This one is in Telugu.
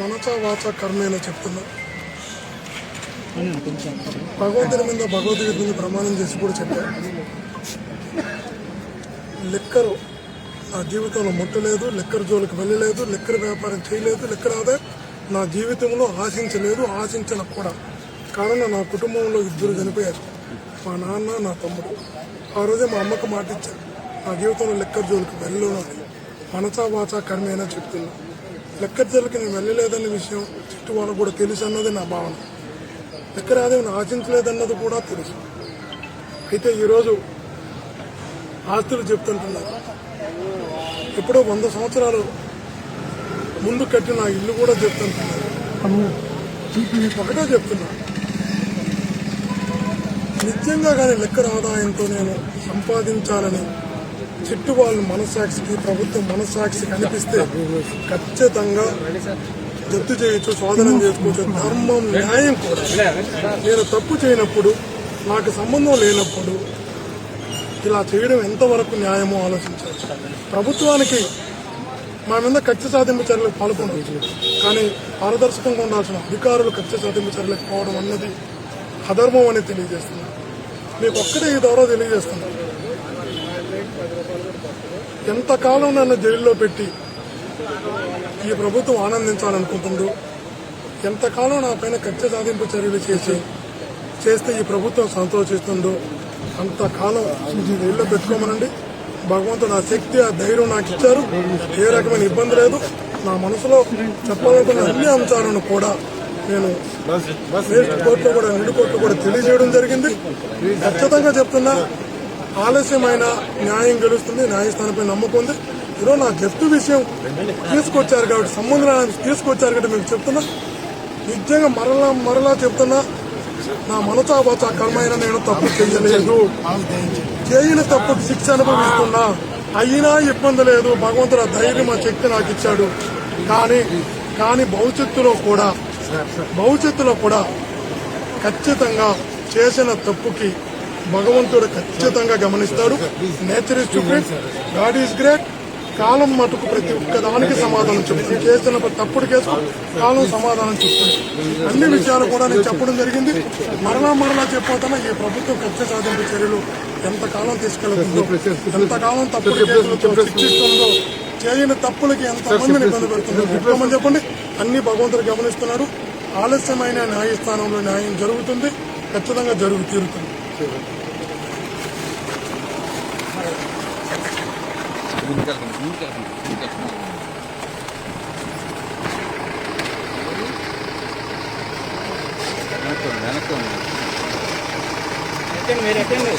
మనస వాచ కర్మేన చెప్తున్నా. భగవంతుని మీద భగవద్గీత మీద ప్రమాణం చేసి కూడా చెప్పాను లెక్కరు నా జీవితంలో ముట్టలేదు లెక్కర జోలికి వెళ్ళలేదు లెక్కర వ్యాపారం చేయలేదు లెక్కర ఆదాయం నా జీవితంలో ఆశించలేదు ఆశించను కూడా. కారణం నా కుటుంబంలో ఇద్దరు చనిపోయారు. మా నాన్న నా తమ్ముడు. ఆ రోజే మా అమ్మకు మాట ఇచ్చాను నా జీవితంలో లెక్కర జోలికి వెళ్ళను అని మనసా వాచా కర్మేనా చెప్తున్నా. లెక్కచర్లకి నేను వెళ్ళలేదనే విషయం చుట్టూ వాళ్ళకు కూడా తెలుసు అన్నది నా భావన. లెక్కర ఆదాయం ఆశించలేదన్నది కూడా తెలుసు. అయితే ఈరోజు ఆస్తులు చెప్తుంటున్నారు. ఎప్పుడో వంద సంవత్సరాలు ముందు కట్టిన ఇల్లు కూడా చెప్తుంటున్నారు. ఒకటే చెప్తున్నా. నిత్యంగా కానీ లెక్కర ఆదాయంతో నేను సంపాదించాలని చిట్టు వాళ్ళ మనసాక్షికి ప్రభుత్వం మనసాక్షి కనిపిస్తే ఖచ్చితంగా జప్తు చేయొచ్చు స్వాధీనం చేసుకోవచ్చు. ధర్మం న్యాయం కూడా. నేను తప్పు చేయనప్పుడు నాకు సంబంధం లేనప్పుడు ఇలా చేయడం ఎంతవరకు న్యాయమో ఆలోచించాలి ప్రభుత్వానికి మా మీద కక్ష సాధింపు చర్యలకు పాల్గొనవచ్చు. కానీ పారదర్శకంగా ఉండాల్సిన అధికారులు కక్ష సాధింపు చర్యలకు పోవడం అన్నది అధర్మం అని తెలియజేస్తున్నారు మీకు ఒక్కటే ఈ ద్వారా తెలియజేస్తున్నారు ఎంతకాలం నన్ను జైల్లో పెట్టి ఈ ప్రభుత్వం ఆనందించాలనుకుంటుందో ఎంతకాలం నా పైన కక్ష సాధింపు చర్యలు చేసి చేస్తే ఈ ప్రభుత్వం సంతోషిస్తుందో అంతకాలం జైల్లో పెట్టుకోమనండి. భగవంతుడు ఆ శక్తి ఆ ధైర్యం నాకు ఇచ్చారు. ఏ రకమైన ఇబ్బంది లేదు. నా మనసులో చెప్పాలనుకున్న అన్ని అంశాలను కూడా నేను కోర్టులో కూడా నిండు కోర్టులో కూడా తెలియజేయడం జరిగింది. ఖచ్చితంగా చెప్తున్నా ఆలస్యమైన న్యాయం గెలుస్తుంది న్యాయస్థానంపై నమ్మకం ఉంది. ఈరోజు నా జప్తు విషయం తీసుకొచ్చారు కాబట్టి సంబంధం తీసుకొచ్చారు కాబట్టి మీకు చెప్తున్నా. నిజంగా మరలా మరలా చెప్తున్నా నా మనసాబాచ కర్మైన నేను తప్పు చేయలేదు. చేయని తప్పుకు శిక్ష అనుభవిస్తున్నా. అయినా ఇబ్బంది లేదు. భగవంతుడు ఆ ధైర్యం ఆ శక్తి నాకు ఇచ్చాడు. కానీ కానీ భవిష్యత్తులో కూడా భవిష్యత్తులో కూడా ఖచ్చితంగా చేసిన తప్పుకి భగవంతుడు ఖచ్చితంగా గమనిస్తాడు. Nature is stupid god is great కాలం మటుకు ప్రతి ఒక్క దానికి సమాధానం చెప్తుంది. చేసిన తప్పుడు కేసు కాలం సమాధానం చెప్తుంది. అన్ని విషయాలు కూడా నేను చెప్పడం జరిగింది. మరలా మరలా చెప్పిపోతున్నా ఈ ప్రభుత్వం కక్ష సాధింపు చర్యలు ఎంతకాలం తీసుకెళ్తుందో ఎంతకాలం తప్పుడు కేసులతో శిక్షిస్తుందో చేయని తప్పులకి ఎంతమందిని ఇబ్బంది పెడుతుందో చెప్పమని చెప్పండి. అన్ని భగవంతుడు గమనిస్తున్నాడు. ఆలస్యమైన న్యాయస్థానంలో న్యాయం జరుగుతుంది. ఖచ్చితంగా జరుగు తీరుతుంది. ముందుకెళ్తాం ముందుకెళ్తాం ముందుకెళ్తాం వెనక్కోండి వెనక్కోండి ఎట్టండి మీరు ఎట్టండి